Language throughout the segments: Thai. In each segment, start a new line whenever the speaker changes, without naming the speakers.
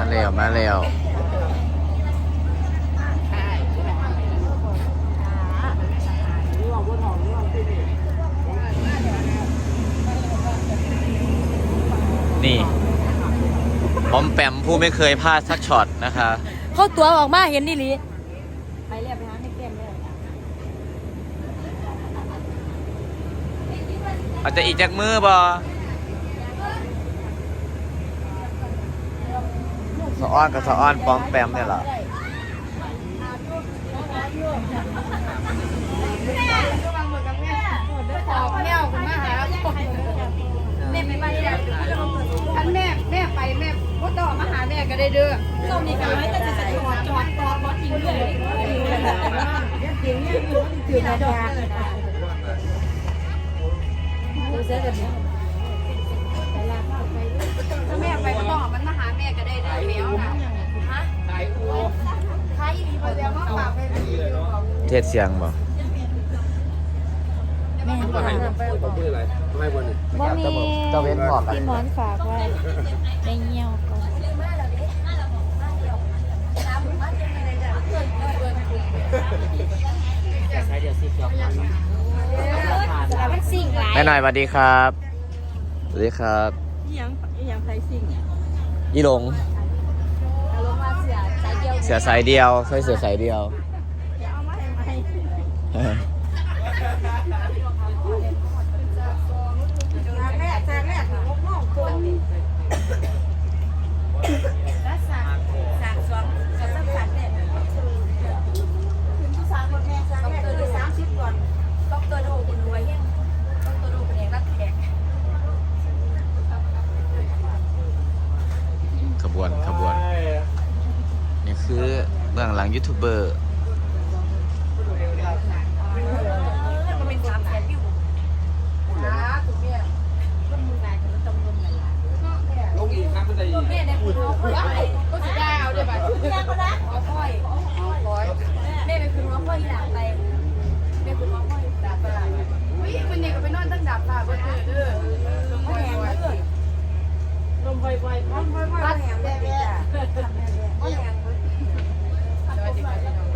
มาแล้วมาแล้วนี่ปอมแปมผู้ไม่เคยพลาดสักช็อตนะคะ
เข้าตัวออกมาเห็นนี่ลีไปเรียบไปหาในเกมเลย
อาจจะอีกจากมือบอ สะอ้อนกับสะอ้อนปอมแปมเนี่ยเหรอ
แม่คุณมาหาแม่ไปบ้านที่ไหนท่านแม่แม่ไปแม่พ่อต่อมาหาแม่ก็ได้เด้อ
ส้มนี่กันไว้แต่จะจอดจอดจอดรถทิ้งเลย
ถือมาจอ
ด
ถ้าแม่ไปพ่อต่อมันมาหา แม่ก็ได้เด้อแมวนะฮะใครอีไปแล้วมาฝากไป
เทศเสียงบ่
แม่ค่ะ
บ่มี
เจ้าเว้นพอกัน
พี่หมอนฝากไว้ได้เงี้ยวก่อน
แต่มันสิ่งหลาย
แม่หน่อยสวัสดีครับ สวัสดีครับ
ยังยังใครสิ่งเนี่ ย
ยี่หลง
อารมณ์มาเสียใจเดียว
เสือสายเดียวใส่เสือสายเดียว
เอามาให้ไหม
แม่แซงแม่ถึงงงตัวแล้วสากสากสองสองสามเนี่ยคุณที่สามคนแม่สามแม่คือสามสิบก่อน
ต้องตัวดูคุณรวยยังต้องตัวดูคุณเองรักแขก
ขบวนขบวน นี่คือเบื้องหลัง ยูทูบเบอร์
มันเป็นสามแสนวิว
นะถูกแม่
ต้นมือนายจะมันต้องลงไหนล่ะ
ลงอีกครับมันจะอีก
แม่ในคุณเอาค่อย
ก็จะได้เอาได้ป่ะ
แม่ก็นะเอาค่อย
ร้อย
แม่เป็นคุณเอาค่อยหลังไปแม่คุณเอาค่อยหลังไป
วิ่งมันเนี่ยก็ไปนอนตั้งดับค่ะเบนเด้อเด้อลงไปไว้
ลมค่อยๆ
ลงไปไว้แหงแม่จ้ะก็แหงสวัสดีค่ะพี่น้อง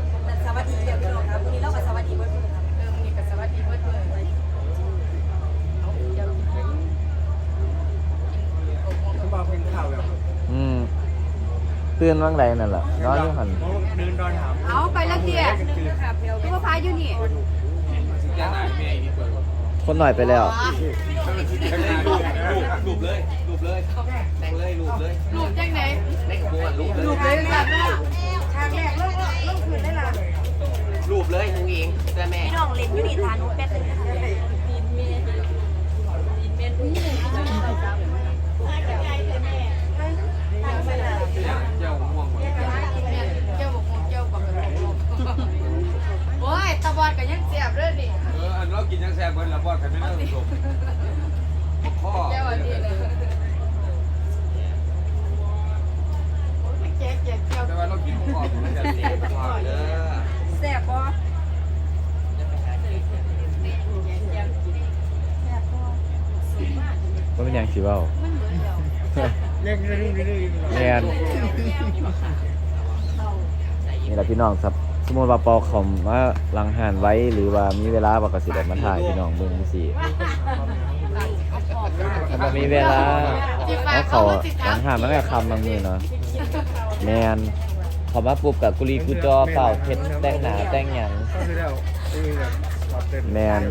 สวัสดีเดี๋ยวพี่น้องครับวันนี้เรากับสวัสดีเพื่อนครับ
เออมีกับสวัสดีเพื่อนเพื่อน
เขาบอกเป็นข่าวแบบ
อืม ตื่นว่างไรนั่นแหละนอนอยู่หัน
เดินดอนถาม
เอาไปแล้วเตี้ยพี่ว่าพายอยู่นี่
สิแกไหนแม่อีกเปิด
คนหน่อยไปแล้ว
รูปเลยรูปเลยแต่งเลยรูปเลย
ลูกจังไหน
แต่งกับพวกรูปเลย
ลูกเลยแบบว่าทางแรกลูกลูกคืนได้ละ
รูปเลยนุ้งอิงเสื้อแม่
พี่น้องเล่นอยู่นี่ทานุแป๊ดเลย
เจ้าม่วงหมด
เจ้าบอกเจ้าบอกโอ้ยตาบอดกันยังเสียบเลยนี่
เอออันเรากินยังแซ่บเบิ้ลละบอดกันไม่น่าสมข้อ
เจ้าอันนี้เลยแจ๊กแจ๊กเจ้า
แต่ว่าเรากินข้อมันจะเสียข้อเลย
แซ่บบ่
ก็เป็นอย่างสิเว่า
เล่นเล่นเล่น
แมนนี่แหละพี่น้องครับ สมมติว่าปอคอมว่าลังหานไว้หรือว่ามีเวลาปกติแบบมาถ่ายพี่น้องเบิ่งสิถ้าบ่มีเวลาแล้วเขาหลังหานมันก็คำบางมือเนาะแมนพอมาปุ๊บกับกุลีกุจอเปล่าเพชรแต่งหนาแต่งหยัง
แม
น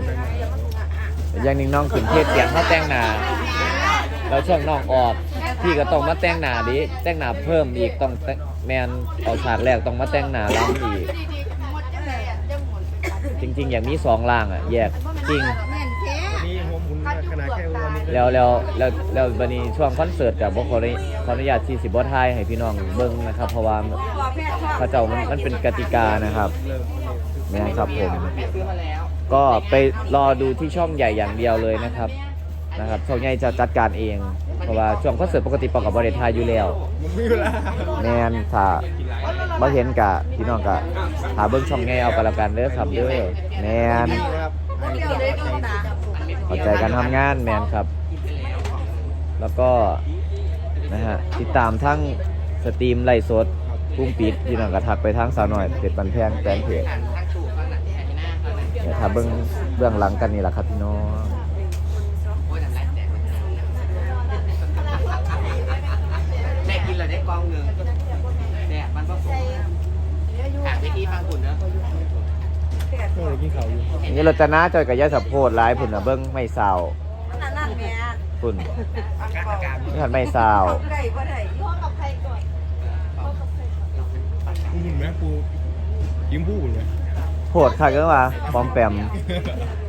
อย่างนึงน้องขึ้นเทศเสียงเขาแต่งหนาแล้วช่วงน้องออก พี่ก็ต้องมาแต่งหนาดิแต่งหนาเพิ่มอีกต้องแต่งแมนเอาฉากแรกต้องมาแต่งหนาล้ำอีก
จ
ริง ๆ อย่างนี้สองล่างอะแยกจริง
แม่นแท้
นี่ผมคุณขนาดแค่วันนี้
แล้วแล้วแล้วแล้วบันนี้ช่วงคอนเสิร์ตกับบ่ขออนุขออนุญาตที่สิบ่ทายให้พี่น้องเบิ่งนะครับ เพราะว่าเขาเจ้ามันมันเป็นกติกานะครับแม่นครับผมก็ไปรอดูที่ช่องใหญ่อย่างเดียวเลยนะครับนะครับช่องใหญ่จะจัดการเอง เพราะว่าช่วงคอนเสิร์ตปกติปอกับบริทายอยู่แล้วแมนถ้าบ่เห็นกะพี่น้องกะหาเบิ่งช่องใหญ่เอากันล้วกันเด้อครับเด้อแมน
เข้า
ใจการทำงานแมนครับ แล้วก็นะฮะติดตามทั้งสตรีมไลฟ์สดพุ่มปิดพี่น้องก็ทักไปทางสาวหน่อยเพจบันแพงแฟนเพจเดี๋ยวถ้าเบื้งเบื้องหลังกันนี่แหละครับพี่น้อง
แม่กินเหร อได้กองหนึ่งแดดมันผสมหากวิธีฟังคุณเนอะ
นี่เราจะน้าจอยกับยาสับโพดร้ายผุนนะเบื้องไม่สาว
นั่นนั่นแม่
ผุนนี่ทันไม่สาว
ได้บ่ได้
พ่อกับใครก่อน
กูหุ่นไหมกูยิ้มผู้หุ่นเลย
โพดค่ะก็ว่าปอมแปม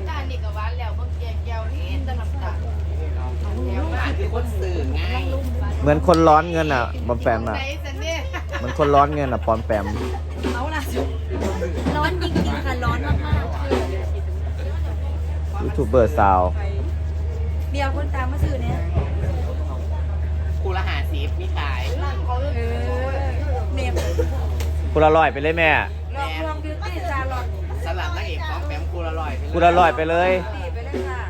จานนี้ก็หวานแล้วบ่แก่แก้วนี่ตะน้ำตาล
อ่านคือคนสื่อง่าย
เหมือนคนร้อนเงินอะปอมแปมอะ
ไหนสันเนี่ย
เหมือนคนร้อนเงินอะปอมแปม
เอาล่ะ
ร้อนจริงๆค่ะร้อนมาก
ยูทูบเบอร์สาว
ๆเบียร์คนตามมาซื้อเนี่ย
คูละหาสีมีขาย
เออ
เนม
คุณละลอยไปเลยแม่
ลองลองบิวตี้ซาลอน
สลัดนางเอกของแปมคูละลอยไป
คุณละลอยไปเลย
ตีไปเลยค่ะ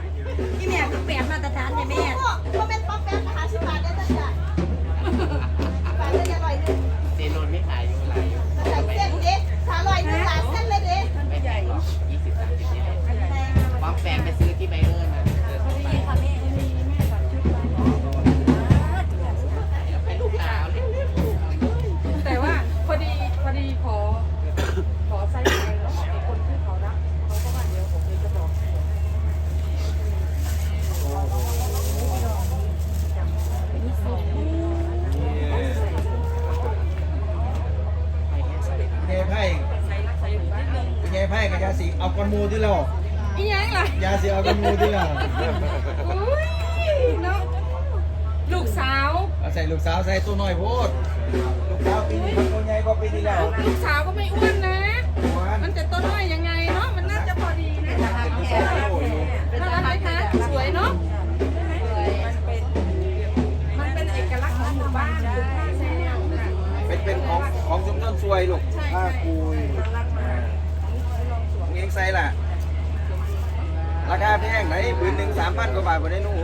กอน
มูที่เรา
อีหยังล่ะ
ยาสีเอากอนมูที่เรา
อุ้ยเนาะลูกสาว
เอาใส่ลูกสาวใส่ตัวน้อยโพดลูกสาวปีนี้มันตัวใหญ่กว่าปีที่แล้ว
ลูกสาวก็ไม่อ้วนนะ
หวาน
มันจะต้นน้อยยังไงเนาะมันน่าจะพอดีนะน่ารักไหมคะสวยเนาะมันเป็นเอกลักษณ์ของหมู่บ้านอยู่ท่าแซวน่ะ
เป็นเป็นของของชุมชนซวยลูกผ้าคุยมึงเอง ใส่ล่ะ ราคาแพงไหนปืนหนึ่งสามพันกว่าบาทบนได้หนู่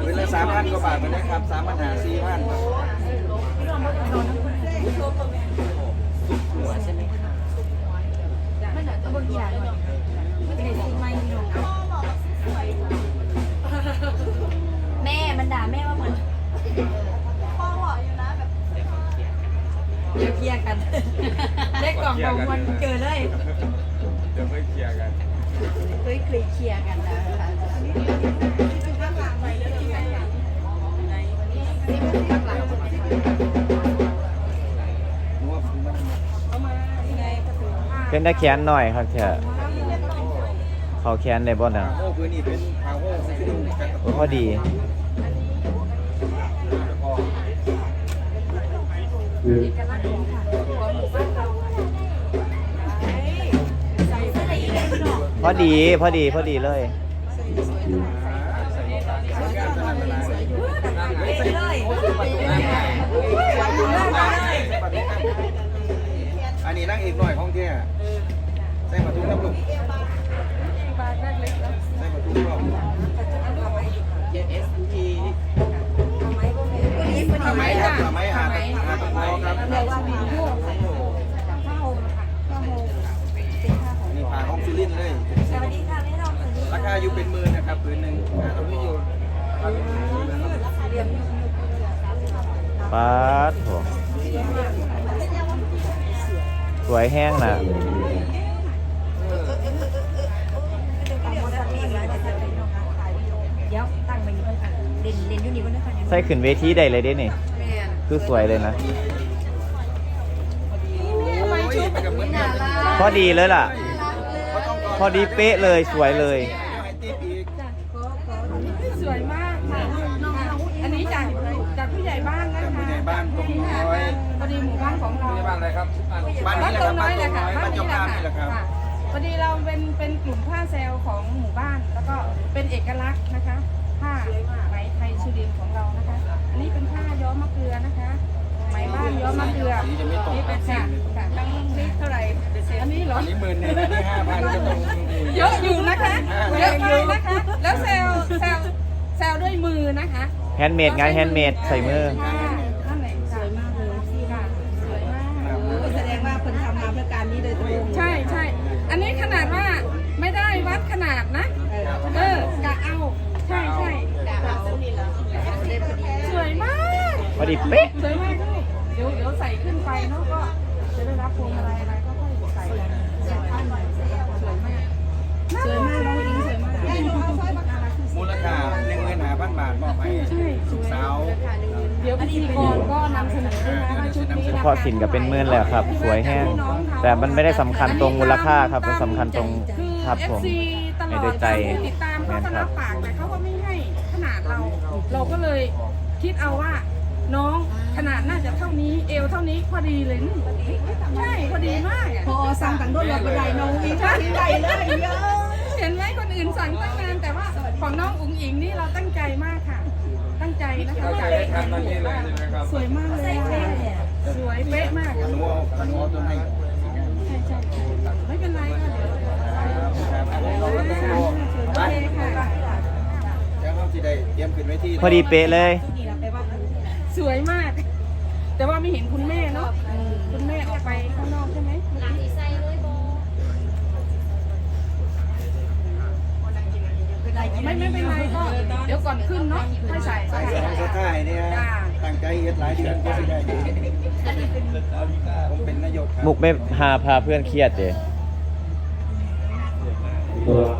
ปืนละสามพันกว่าบาทบนได้ครับสามพันหาสี่พัน
หัวใช่ไหมคะ
เดี๋
ยวเคลียร์กันเลขกล่องของวันเกิดเลย
เดี๋ยวไม่เคลียร์กัน
เคยเคยเคลียร์กันนะคะ
นัวปืนมัน
เป็นตะแขนหน่อยครับแค่เขาแขนได้บ่น่ะ
โอ้ปื นนี่เป็นพาวเวอร์ซิฟิลิงกัน
โอ้พอดีพอดีพอดีพอดีเลย
อันนี้นั่งอีกหน่อยของเที่ยใส่มาทุกน้ำลูกใส่มาทุกรอบ
เจ็ดเอสพี
ทำไมครับทำไมหาหาตะ อยู่เป็นหมื่นนะครับผืนหนึ่งหาตรงนี้อยู่
ป๊าดโถสวยแห้งน่ะ
เดี๋ยวตั้งไปนี้ก่อนค่ะเด่นเด่นอยู่นี่ก่อนนะคะ
ใส่ขึ้นเวทีได้เลยเด้นี่คือสวยเลยนะ
ทำไมชุด
ไปกับเหมือนกัน
พอดีเลยล่ะ พอดีเป๊ะเลยสวยเลยา
น
ตรงน้อย
พอดีหมู่บ้านของเรา
นี่บ้านอะไรครับบ้าน
บ้าน
บ้า
นี้
น
แหละ
ต
ค
ร
รับ
งน้
บ้า
อนย
ตร
เลย
ง
ค่ะ
น้อยบ้านเจ้าภาพนี่แหละครับ
ค่ะพอดีเราเป็นเป็นกลุ่มผ้าเซลล์ของหมู่บ้าน แล้วก็เป็นเอกลักษณ์นะคะ ผ้าไหมไทยสุรินทร์ของเรานะคะ อันนี้เป็นผ้าย้อมมะเกลือนะคะ ไหมบ้านย้อมมะเกลือ
สีจะไม่ตก
นี่เป็นค่ะค่ะตั้งนี่เท่าไหร่อันนี้เหรอ
อันนี้หมื่นหนึ่งอันนี้ห้าพันก็ต้อง
เยอะอยู่นะคะเยอะมากนะคะ แล้วเซลล์เซลล์เซแซวด้วยมือนะคะ
แฮนด์เมดไงแฮนด์เมดใส่มือ
ค่ะ
พอดี
เป๊ะ สวยมากลูกเดี๋ยวเดี๋ยวใส่ขึ้นไปเนาะก็จะได้รับพวงอะไรอะไรก็ค่อยใส่กันสวยมากสวยมากสวยมากน้องอิงสวยมาก
มูลค่าหนึ่งหมื่นห้าพันบาทมอบให้
ใช่สวย
สาว
เดี๋ยวพิธีกรก็นำเสนอด้วยนะว่าชุดนี้ราคา
พอสินกับเป็นหมื่นแล้วครับ สวยแห้ง แต่มันไม่ได้สำคัญตรงมูลค่าครับมันสำคัญตรง
ค
รับผม
ตล
ให้
อ
ด้วย
ด
ใจ
ผู้ติดตามเขาก็รับปากแต่เขาก็ไม่ให้ขนาดเรา เราก็เลยคิดเอาว่า น้องขนาดน่าจะเท่านี้เอวเท่านี้พอดีเลยนี่ใช่พอดีมากอะ
พอสั่งตังค์ด้วยรถบันไดน้องอีกที่ใหญ่เลยเยอะ
เห็นไหมคนอื่นสั่งตั้งนานแต่ว่าของน้องอุ๋งอิงนี่เราตั้งใจมากค่ะ ตั้งใจนะคะ
เราจะได้ทำหน้าที่เลยใช่ไหมครับ
สวยมากเลยอะสวยเป๊ะมาก
ขนุนขนุนตัวให้
ใช่ใช่ไม่เป็นไรค่ะเดี๋ยว
ครับครับเราก็ต้องรู้
โอเคค่ะ
แล้วเขาจะได้เตรียมขึ้นเวที
พอดีเป๊ะเลย
สวยมาก แต่ว่าไม่เห็นคุณแม่เนาะคุณแม่ออกไปข้างนอกใช่ไหมไม่ไม่เป็นไรก็เดี๋ยวก่อนขึ้นเนาะค่อยใส่
ใส่เสื้อผ้าท้ายเนี่ยตั้งใจเฮ็ดหลายเดือนก็สิได้ดีผมเป็นนายกครับ
มุกไม่พาพาเพื่อนเครียดเด้
ตัวของ